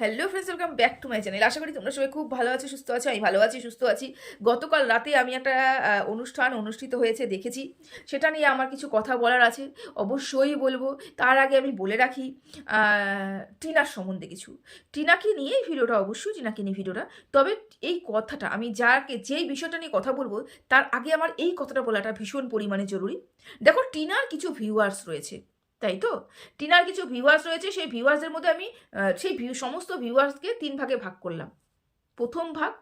Hello friends welcome back to my channel আশা করি তোমরা সবাই খুব ভালো আছো, সুস্থ আছো, আমি ভালো আছি, সুস্থ আছি। গতকাল রাতে আমি একটা অনুষ্ঠান অনুষ্ঠিত হয়েছে, দেখেছি। সেটা নিয়ে আমার কিছু কথা বলার আছে। অবশ্যই বলব, তার আগে আমি বলে রাখি টিনার সম্বন্ধে কিছু। টিনাকে নিয়ে এই ভিডিওটা অবশ্যই, টিনাকে নিয়ে ভিডিওটা। তবে এই কথাটা, আমি যাকে, যেই বিষয়টা নিয়ে কথা বলব, তার আগে আমার এই কথাটা বলাটা ভীষণ পরিমাণে জরুরি। দেখো, টিনার কিছু ভিউয়ার্স রয়েছে। তাই তো? টিনার কিছু ভিউয়ার্স রয়েছে, সেই ভিউয়ার্সদের মধ্যে আমি সেই সমস্ত ভিউয়ার্সকে তিন ভাগে ভাগ করলাম। প্রথম ভাগ,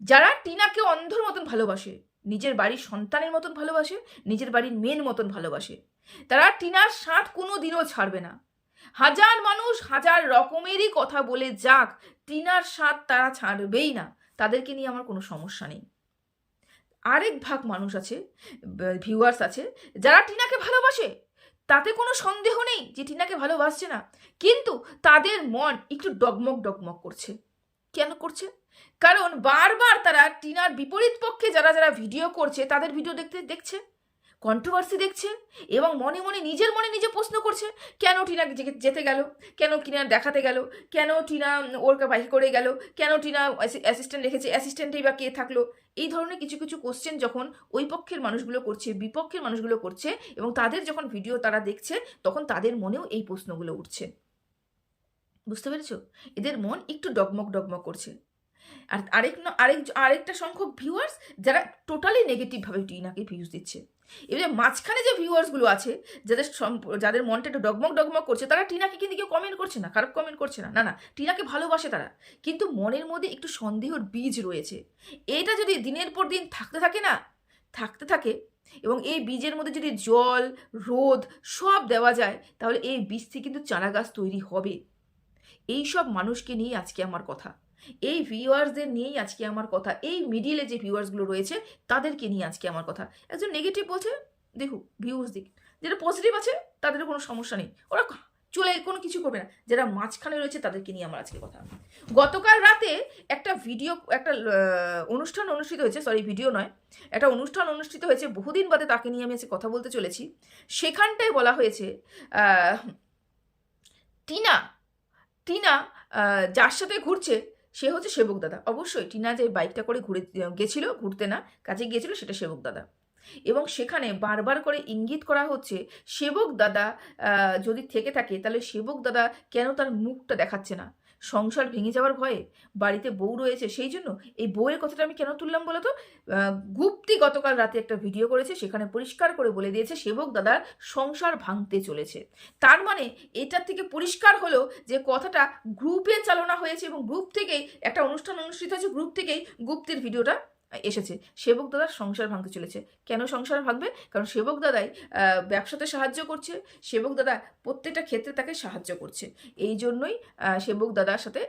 যারা টিনাকে অন্ধর মতন ভালোবাসে, নিজের বাড়ির সন্তানের মতন ভালোবাসে, নিজের বাড়ির মেন মতন ভালোবাসে, তারা টিনার ষাট কোনো দিনও ছাড়বে না। হাজার মানুষ হাজার রকমেরই কথা বলে যাক, টিনার স্বাদ তারা ছাড়বেই না, তাদেরকে নিয়ে আমার কোনো সমস্যা নেই। আরেক ভাগ মানুষ আছে ভিউয়ার্স আছে, যারা টিনাকে ভালোবাসে তাতে কোনো সন্দেহ নেই যে টিনাকে ভালোবাসছে না। কিন্তু তাদের মন একটু ডগমগ ডগমগ করছে। কেন করছে? কারণ বারবার তারা টিনার বিপরীত পক্ষে যারা যারা ভিডিও করছে, তাদের ভিডিও দেখতে দেখছে কন্ট্রোভার্সি দেখছে এবং মনে মনে নিজের মনে নিজে প্রশ্ন করছে, কেন টিনা যেতে গেল? কেন টিনা দেখাতে গেল? কেন টিনা ওর বাইরে করে গেল? কেন টিনা অ্যাসিস্ট্যান্ট রেখেছে? অ্যাসিস্ট্যান্টেই বা কে থাকল? এই ধরনের কিছু কিছু কোশ্চেন যখন ওই পক্ষের মানুষগুলো করছে, বিপক্ষের মানুষগুলো করছে এবং তাদের যখন ভিডিও তারা দেখছে, তখন তাদের মনেও এই প্রশ্নগুলো উঠছে। বুঝতে পেরেছ? এদের মন একটু ডগমগ ডগমগ করছে। আর আরেক আরেক, আরেকটা সংখ্যক ভিউয়ার্স যারা টোটালি নেগেটিভভাবে টিনাকে ভিউজ দিচ্ছে। এবারে মাঝখানে যে ভিউয়ার্সগুলো আছে, যাদের যাদের মনটা একটু ডগমগ ডগমগ করছে, তারা টিনাকে কিন্তু কেউ কমেন্ট করছে না, খারাপ কমেন্ট করছে না না না, টিনাকে ভালোবাসে তারা। কিন্তু মনের মধ্যে একটু সন্দেহর বীজ রয়েছে। এটা যদি দিনের পর দিন থাকতে থাকে না, থাকতে থাকে এবং এই বীজের মধ্যে যদি জল, রোদ সব দেওয়া যায়, তাহলে এই বীজ থেকে কিন্তু চারা গাছ তৈরি হবে। এই সব মানুষকে নিয়ে আজকে আমার কথা। এই ভিউয়ার্সদের নিয়েই আজকে আমার কথা। এই মিডিলে যে ভিউয়ার্সগুলো রয়েছে, তাদেরকে নিয়ে আজকে আমার কথা। একজন নেগেটিভ বলছে দেখুক ভিউজ দিক। যেটা পজিটিভ আছে তাদের কোনো সমস্যা নেই। ওরা চলে, কোনো কিছু করবে না। যারা মাঝখানে রয়েছে, তাদেরকে নিয়ে আমার আজকে কথা। গতকাল রাতে একটা ভিডিও একটা অনুষ্ঠান অনুষ্ঠিত হয়েছে সরি ভিডিও নয়। একটা অনুষ্ঠান অনুষ্ঠিত হয়েছে, বহুদিন বাদে তাকে নিয়ে আমি আজকে কথা বলতে চলেছি। সেখানটায় বলা হয়েছে টিনা টিনা যার সাথে ঘুরছে সে হচ্ছে সেবক দাদা। অবশ্যই টিনা যে বাইকটা করে ঘুরে গেছিল, ঘুরতে না, কাজে গিয়েছিল, সেটা সেবক দাদা। এবং সেখানে বারবার করে ইঙ্গিত করা হচ্ছে, সেবক দাদা যদি থেকে থাকে, তাহলে সেবক দাদা কেন তার মুখটা দেখাচ্ছে না? সংসার ভেঙে যাওয়ার ভয়ে বাড়িতে বউ রয়েছে, সেই জন্য এই বউয়ের কথাটা আমি কেন তুললাম বলো তো? গুপ্তি গতকাল রাতে একটা ভিডিও করেছে, সেখানে পরিষ্কার করে বলে দিয়েছে, সেবক দাদার সংসার ভাঙতে চলেছে। তার মানে এটার থেকে পরিষ্কার হলো যে কথাটা গ্রুপে চালনা হয়েছে এবং গ্রুপ থেকেই, একটা অনুষ্ঠান অনুষ্ঠিত হয়েছে গ্রুপ থেকেই গুপ্তির ভিডিওটা এসেছে। সেবক দাদার সংসার ভাঙতে চলেছে। কেন সংসার ভাঙবে? কারণ সেবক দাদাই ব্যবসাতে সাহায্য করছে। সেবক দাদা প্রত্যেকটা ক্ষেত্রে তাকে সাহায্য করছে। এই জন্যই সেবক দাদার সাথে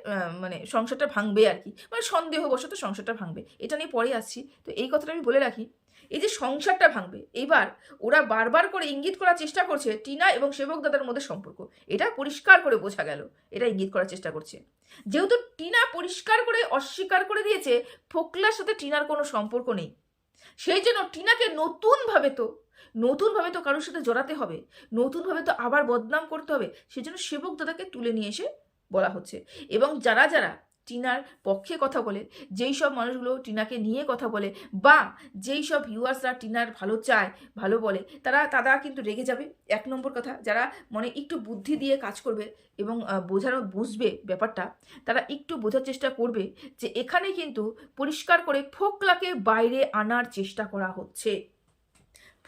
মানে সংসারটা ভাঙবে আর কি। মানে সন্দেহবশত সংসারটা ভাঙবে। এটা নিয়ে পরে আসছি। তো এই কথাটা আমি বলে রাখি। এই যে সংসারটা ভাঙবে, এবার ওরা বারবার করে ইঙ্গিত করার চেষ্টা করছে টিনা এবং সেবক দাদার মধ্যে সম্পর্ক। এটা পরিষ্কার করে বোঝা গেল, এটা ইঙ্গিত করার চেষ্টা করছে। যেহেতু টিনা পরিষ্কার করে, অস্বীকার করে দিয়েছে, ফোকলার সাথে টিনার কোনো সম্পর্ক নেই। সেই জন্য টিনাকে নতুনভাবে তো নতুনভাবে তো কারোর সাথে জড়াতে হবে, নতুনভাবে তো আবার বদনাম করতে হবে, সেজন্য সেবক দাদাকে তুলে নিয়ে এসে বলা হচ্ছে। এবং যারা যারা টিনার পক্ষে কথা বলে, যেই সব মানুষগুলো টিনাকে নিয়ে কথা বলে বা যেই সব ভিউয়ার্সরা টিনার ভালো চায়, ভালো বলে, তারা তারা কিন্তু রেগে যাবে। এক নম্বর কথা, যারা মনে একটু বুদ্ধি দিয়ে কাজ করবে এবং বোঝানো, বুঝবে ব্যাপারটা, তারা একটু বোঝার চেষ্টা করবে যে এখানে কিন্তু পরিষ্কার করে ফোকলাকে বাইরে আনার চেষ্টা করা হচ্ছে।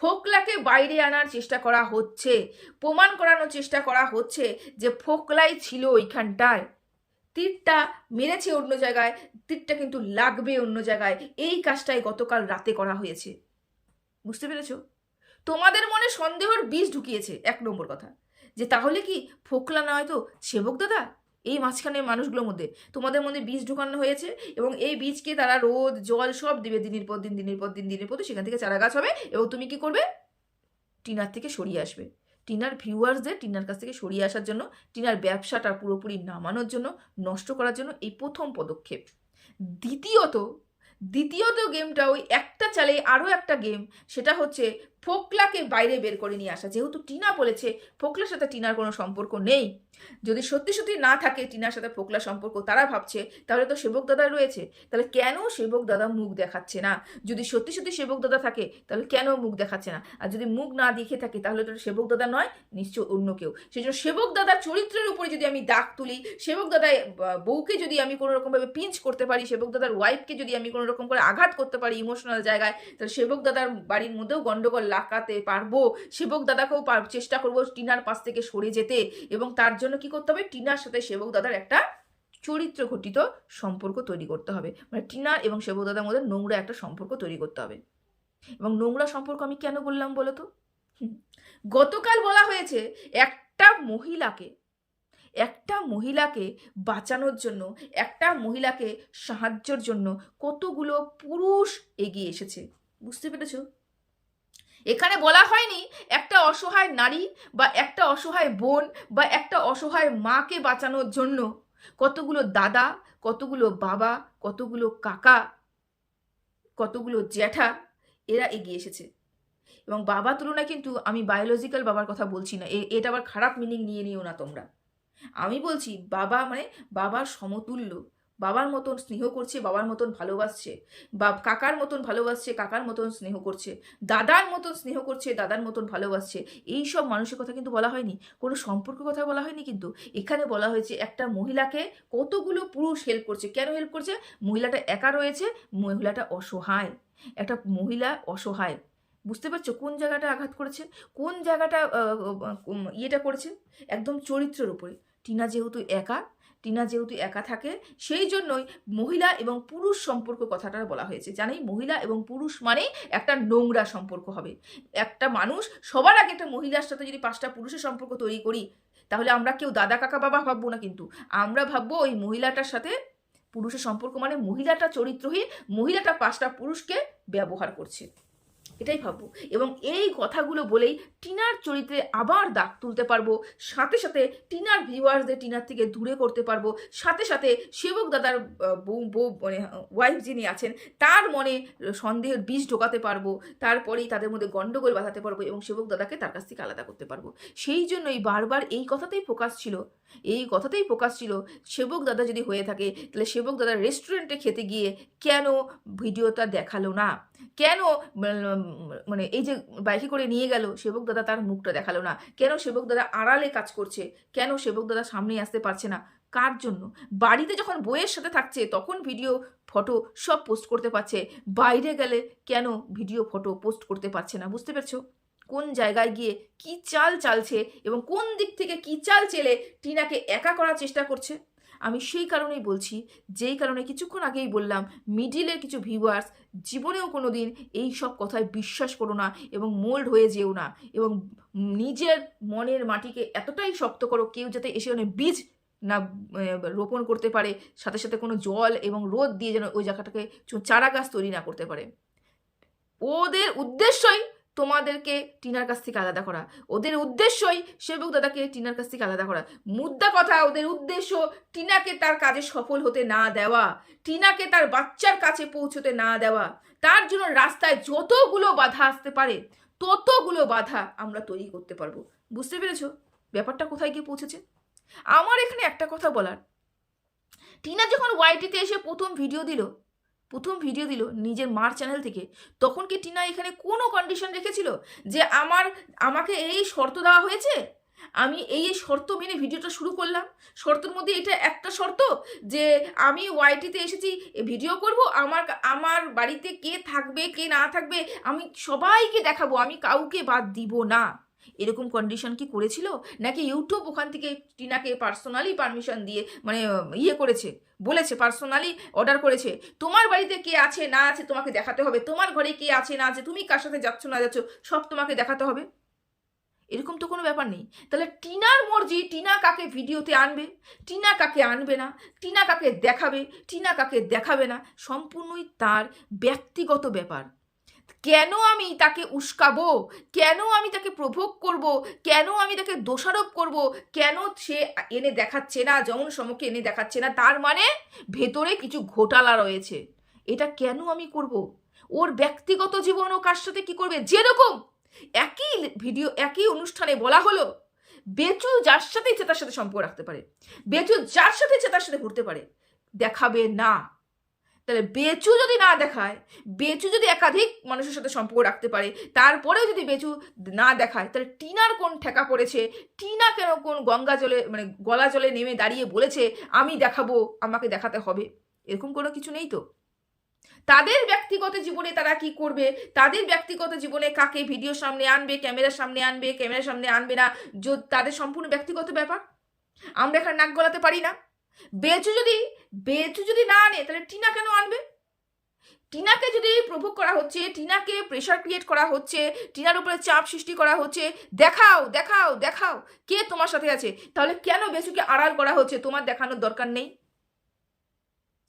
ফোকলাকে বাইরে আনার চেষ্টা করা হচ্ছে, প্রমাণ করানোর চেষ্টা করা হচ্ছে যে ফোকলাই ছিল ওইখানটায়। তীরটা মেরেছে অন্য জায়গায়, তীরটা কিন্তু লাগবে অন্য জায়গায়। এই কাজটাই গতকাল রাতে করা হয়েছে। বুঝতে পেরেছ? তোমাদের মনে সন্দেহর বীজ ঢুকিয়েছে, এক নম্বর কথা। যে তাহলে কি ফোকলা নয় তো? সেবক দাদা? এই মাঝখানে মানুষগুলোর মধ্যে। তোমাদের মধ্যে বীজ ঢুকানো হয়েছে এবং এই বীজকে তারা রোদ, জল সব দেবে দিনের পর দিন, দিনের পর দিন, দিনের পর সেখান থেকে চারা গাছ হবে এবং তুমি কি করবে? টিনার থেকে সরিয়ে আসবে। টিনার ভিউয়ার্সদের, টিনার কাছ থেকে সরিয়ে আসার জন্য, টিনার ব্যবসাটা পুরোপুরি নামানোর জন্য, নষ্ট করার জন্য এই প্রথম পদক্ষেপ। দ্বিতীয়ত দ্বিতীয়ত গেমটা ওই একটা চালে আরও একটা গেম, সেটা হচ্ছে ফোকলাকে বাইরে বের করে নিয়ে আসা। যেহেতু টিনা বলেছে ফোকলার সাথে টিনার কোনো সম্পর্ক নেই। যদি সত্যি সত্যি না থাকে টিনার সাথে ফোকলা সম্পর্ক, তারা ভাবছে তাহলে তো সেবক দাদা রয়েছে। তাহলে কেন সেবক দাদা মুখ দেখাচ্ছে না? যদি সত্যি সত্যি সেবক দাদা থাকে, তাহলে কেন মুখ দেখাচ্ছে না? আর যদি মুখ না দেখে থাকে, তাহলে তো সেবক দাদা নয় নিশ্চয় অন্য কেউ। সেই জন্য সেবক দাদার চরিত্রের উপরে যদি আমি দাগ তুলি, সেবক দাদা বউকে যদি আমি কোনো রকমভাবে পিঞ্চ করতে পারি, সেবক দাদার ওয়াইফকে যদি আমি কোনো রকম করে আঘাত করতে পারি ইমোশনাল জায়গায়, তাহলে সেবক দাদার বাড়ির মধ্যেও গন্ডগোল লাগাতে পারব। সেবক দাদাকেও চেষ্টা করব টিনার পাশ থেকে সরে যেতে এবং তার জন্য কি করতে হবে? টিনার সাথে সেবক দাদার একটা চরিত্র ঘটিত সম্পর্ক তৈরি করতে হবে। মানে টিনা এবং সেবক দাদার মধ্যে নোংরা একটা সম্পর্ক তৈরি করতে হবে। এবং নোংরা সম্পর্ক আমি কেন বললাম বলো তো। গতকাল বলা হয়েছে একটা মহিলাকে একটা মহিলাকে বাঁচানোর জন্য, একটা মহিলাকে সাহায্যর জন্য কতগুলো পুরুষ এগিয়ে এসেছে। বুঝতে পেরেছ? এখানে বলা হয়নি একটা অসহায় নারী বা একটা অসহায় বোন বা একটা অসহায় মাকে বাঁচানোর জন্য। কতগুলো দাদা, কতগুলো বাবা, কতগুলো কাকা, কতগুলো জ্যাঠা এরা এগিয়ে এসেছে। এবং বাবা তুলনায় কিন্তু আমি বায়োলজিক্যাল বাবার কথা বলছি না। এটা আবার খারাপ মিনিং নিয়ে নিও না তোমরা। আমি বলছি বাবা মানে বাবার সমতুল্য। বাবার মতন স্নেহ করছে, বাবার মতন ভালোবাসছে, বা কাকার মতন ভালোবাসছে, কাকার মতন স্নেহ করছে, দাদার মতন স্নেহ করছে, দাদার মতন ভালোবাসছে, এই সব মানুষের কথা কিন্তু বলা হয়নি। কোনো সম্পর্কের কথা বলা হয়নি কিন্তু। এখানে বলা হয়েছে একটা মহিলাকে কতগুলো পুরুষ হেল্প করছে। কেন হেল্প করছে? মহিলাটা একা রয়েছে, মহিলাটা অসহায়। একটা মহিলা অসহায়। বুঝতে পারছ কোন জায়গাটা আঘাত করেছে? কোন জায়গাটা ইয়েটা করেছে? একদম চরিত্রের উপরে। টিনা যেহেতু একা টিনা যেহেতু একা থাকে, সেই জন্যই মহিলা এবং পুরুষ সম্পর্ক কথাটা বলা হয়েছে। জানি মহিলা এবং পুরুষ মানে একটা নোংরা সম্পর্ক হবে। একটা মানুষ, সবার আগে একটা মহিলার সাথে যদি পাঁচটা পুরুষের সম্পর্ক তৈরি করি, তাহলে আমরা কেউ দাদা, কাকা, বাবা ভাববো না কিন্তু। আমরা ভাববো ওই মহিলাটার সাথে পুরুষের সম্পর্ক মানে মহিলাটা চরিত্রহীন, মহিলাটা পাঁচটা পুরুষকে ব্যবহার করছে। এটাই ভাববো। এবং এই কথাগুলো বলেই টিনার চরিত্রে আবার দাগ তুলতে পারব। সাথে সাথে টিনার ভিউয়ার্সদের টিনার থেকে দূরে করতে পারব। সাথে সাথে সেবক দাদার বউ বউ মানে ওয়াইফ যিনি আছেন, তার মনে সন্দেহের বীজ ঢোকাতে পারব। তারপরেই তাদের মধ্যে গন্ডগোল বাঁধাতে পারব এবং সেবক দাদাকে তার কাছ থেকে আলাদা করতে পারব। সেই জন্যই বারবার এই কথাতেই ফোকাস ছিল। এই কথাতেই ফোকাস ছিল, সেবক দাদা যদি হয়ে থাকে, তাহলে সেবক দাদার রেস্টুরেন্টে খেতে গিয়ে কেন ভিডিওটা দেখাল না? কেন মানে এই যে বাইকে করে নিয়ে গেল, সেবক দাদা তার মুখটা দেখাল না। কেন সেবক দাদা আড়ালে কাজ করছে? কেন সেবক দাদা সামনে আসতে পারছে না? কার জন্য? বাড়িতে যখন বইয়ের সাথে থাকছে, তখন ভিডিও ফটো সব পোস্ট করতে পারছে। বাইরে গেলে কেন ভিডিও ফটো পোস্ট করতে পারছে না? বুঝতে পারছ? কোন জায়গায় গিয়ে কি চাল চালছে এবং কোন দিক থেকে কি চাল চেলে টিনাকে একা করার চেষ্টা করছে? আমি সেই কারণেই বলছি, যেই কারণে কিছুক্ষণ আগেই বললাম মিডিলের কিছু ভিউয়ার্স জীবনেও কোনো দিন এই সব কথায় বিশ্বাস করো না এবং মোল্ড হয়ে যেও না এবং নিজের মনের মাটিকে এতটাই শক্ত করো কেউ যাতে এসে ওখানে বীজ না রোপণ করতে পারে, সাথে সাথে কোনো জল এবং রোদ দিয়ে যেন ওই জায়গাটাকে চারা গাছ তৈরি না করতে পারে। ওদের উদ্দেশ্যই তোমাদেরকে টিনার কাছ থেকে আলাদা করা। ওদের উদ্দেশ্যই সেবক দাদাকে টিনার কাছ থেকে আলাদা করা। মুদ্রা কথা, ওদের উদ্দেশ্য টিনাকে তার কাজে সফল হতে না দেওয়া, টিনাকে তার বাচ্চার কাছে পৌঁছতে না দেওয়া। তার জন্য রাস্তায় যতগুলো বাধা আসতে পারে, ততগুলো বাধা আমরা তৈরি করতে পারব। বুঝতে পেরেছ? ব্যাপারটা কোথায় গিয়ে পৌঁছেছে? আমার এখানে একটা কথা বলার। টিনা যখন ওয়াইটিতে এসে প্রথম ভিডিও দিল প্রথম ভিডিও দিল নিজের মার চ্যানেল থেকে। তখন কি টিনা এখানে কোনো কন্ডিশন রেখেছিল? যে আমার, আমাকে এই শর্ত দেওয়া হয়েছে? আমি এই শর্ত মেনে ভিডিওটা শুরু করলাম। শর্তের মধ্যে এটা একটা শর্ত যে আমি ওয়াইটিতে এসেছি ভিডিও করব, আমার আমার বাড়িতে কে থাকবে, কে না থাকবে, আমি সবাইকে দেখাবো, আমি কাউকে বাদ দিব না। এরকম কন্ডিশন কি করেছিল? নাকি ইউটিউব ওখান থেকে টিনাকে পার্সোনালি পারমিশন দিয়ে মানে ইয়ে করেছে, বলেছে পার্সোনালি অর্ডার করেছে, তোমার বাড়িতে কে আছে, না আছে তোমাকে দেখাতে হবে, তোমার ঘরে কে আছে, না আছে, তুমি কার সাথে যাচ্ছ, না যাচ্ছ, সব তোমাকে দেখাতে হবে? এরকম তো কোনো ব্যাপার নেই। তাহলে টিনার মর্জি, টিনা কাকে ভিডিওতে আনবে? টিনা কাকে আনবে না? টিনা কাকে দেখাবে? টিনা কাকে দেখাবে না? সম্পূর্ণই তার ব্যক্তিগত ব্যাপার। কেন আমি তাকে উস্কাবো? কেন আমি তাকে প্রভোগ করব? কেন আমি তাকে দোষারোপ করব? কেন সে এনে দেখাচ্ছে না যমন সমকে এনে দেখাচ্ছে না? তার মানে ভেতরে কিছু ঘোটালা রয়েছে। এটা কেন আমি করব? ওর ব্যক্তিগত জীবন ও কার সাথে কী করবে? যেরকম একই ভিডিও, একই অনুষ্ঠানে বলা হলো, বেচু যার সাথে ইচ্ছে তার সাথে সম্পর্ক রাখতে পারে। বেচু যার সাথে ইচ্ছে তার সাথে ঘুরতে পারে। দেখাবে না। তাহলে বেচু যদি না দেখায়, বেচু যদি একাধিক মানুষের সাথে সম্পর্ক রাখতে পারে, তারপরেও যদি বেচু না দেখায়, তাহলে টিনার কোন ঠেকা পড়েছে? টিনা কেন কোন গঙ্গা জলে মানে গলা জলে নেমে দাঁড়িয়ে বলেছে, আমি দেখাবো, আমাকে দেখাতে হবে এরকম কোনো কিছু নেই তো? তাদের ব্যক্তিগত জীবনে তারা কি করবে? তাদের ব্যক্তিগত জীবনে কাকে ভিডিও সামনে আনবে ক্যামেরার সামনে আনবে ক্যামেরার সামনে আনবে না? তাদের সম্পূর্ণ ব্যক্তিগত ব্যাপার? আমরা এখানে নাক গলাতে পারি না। বেচু যদি বেচু যদি না আনে, তাহলে টিনা কেন আনবে? টিনাকে যদি প্রভোগ করা হচ্ছে, টিনাকে প্রেশার ক্রিয়েট করা হচ্ছে, টিনার উপরে চাপ সৃষ্টি করা হচ্ছে, দেখাও দেখাও দেখাও কে তোমার সাথে আছে? তাহলে কেন বেচুকে আড়াল করা হচ্ছে? তোমার দেখানোর দরকার নেই।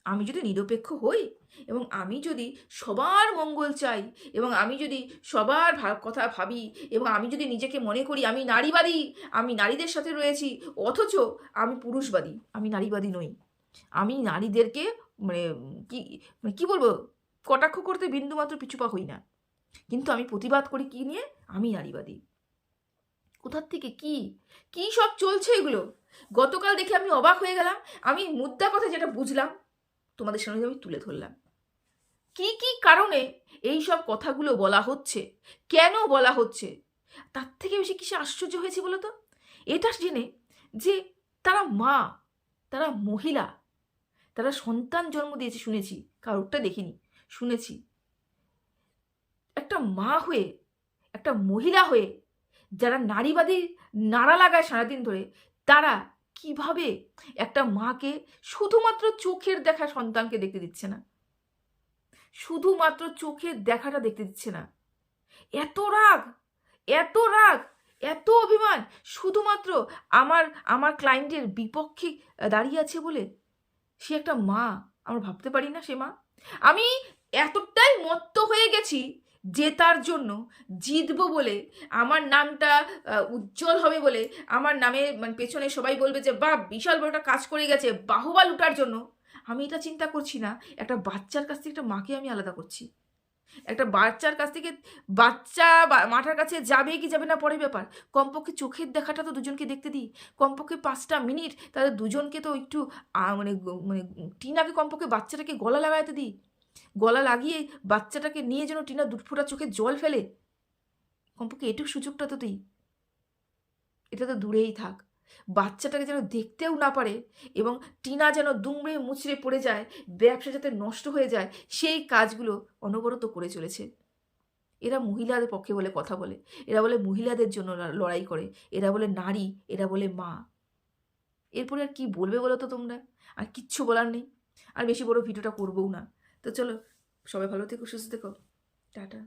আমি যদি নিরপেক্ষ হই এবং আমি যদি সবার মঙ্গল চাই এবং আমি যদি সবার কথা ভাবি এবং আমি যদি নিজেকে মনে করি আমি নারীবাদী, আমি নারীদের সাথে রয়েছি, অথচ আমি পুরুষবাদী, আমি নারীবাদী নই। আমি নারীদেরকে মানে কি মানে কি বলব, কটাক্ষ করতে বিন্দুমাত্র পিছুপা হই না। কিন্তু আমি প্রতিবাদ করি কি নিয়ে? আমি নারীবাদী। কোথার থেকে কি? কি সব চলছে এগুলো? গতকাল দেখে আমি অবাক হয়ে গেলাম। আমি মুদ্রা কথা যেটা বুঝলাম তোমাদের সামনে আমি তুলে ধরলাম। কি কি কারণে এই সব কথাগুলো বলা হচ্ছে? কেন বলা হচ্ছে? তার থেকে বেশি কিসে আশ্চর্য হয়েছে বলো তো? এটা জেনে যে তারা মা, তারা মহিলা, তারা সন্তান জন্ম দিয়েছে শুনেছি, কারোরটা দেখিনি, শুনেছি। একটা মা হয়ে, একটা মহিলা হয়ে যারা নারীবাদী নাড়া লাগায় সারাদিন ধরে, তারা কীভাবে একটা মাকে শুধুমাত্র চোখের দেখা সন্তানকে দেখতে দিচ্ছে না? শুধুমাত্র চোখের দেখাটা দেখতে দিচ্ছে না। এত রাগ এত রাগ, এত অভিমান, শুধুমাত্র আমার আমার ক্লায়েন্টের বিপক্ষে দাঁড়িয়ে আছে বলে সে একটা মা, আমরা ভাবতে পারি না সে মা। আমি এতটাই মত্ত হয়ে গেছি জেতার জন্য জিতবো বলে, আমার নামটা উজ্জ্বল হবে বলে, আমার নামে মানে পেছনে সবাই বলবে যে বা বিশাল বড় একটা কাজ করে গেছে, বাহুবা লুটার জন্য। আমি এটা চিন্তা করছি না, একটা বাচ্চার কাছ থেকে একটা মাকে আমি আলাদা করছি। একটা বাচ্চার কাছ থেকে বাচ্চা মাটার কাছে যাবে কি যাবে না পরে ব্যাপার। কমপক্ষে চোখের দেখাটা তো দুজনকে দেখতে দিই। কমপক্ষে পাঁচটা মিনিট তাদের দুজনকে তো একটু মানে মানে টিনাকে কমপক্ষে বাচ্চাটাকে গলা লাগাইতে দিই। গলা লাগিয়ে বাচ্চাটাকে নিয়ে যেন টিনা দুটফোঁটা চোখে জল ফেলে। কমপক্ষে এটুকু সুযোগটা তো তুই এটা তো দূরেই থাক। বাচ্চাটাকে যেন দেখতেও না পারে এবং টিনা যেন দুমড়ে মুচড়ে পড়ে যায়, ব্যবসা যাতে নষ্ট হয়ে যায়, সেই কাজগুলো অনবরত করে চলেছে। এরা মহিলাদের পক্ষে বলে কথা বলে। এরা বলে মহিলাদের জন্য লড়াই করে। এরা বলে নারী, এরা বলে মা। এরপরে আর কি বলবে বলো তো তোমরা? আর কিচ্ছু বলার নেই। আর বেশি বড় ভিডিওটা করবও না। তো চলো সবাই ভালো থেকো সুস্থ থেকো। টাটা।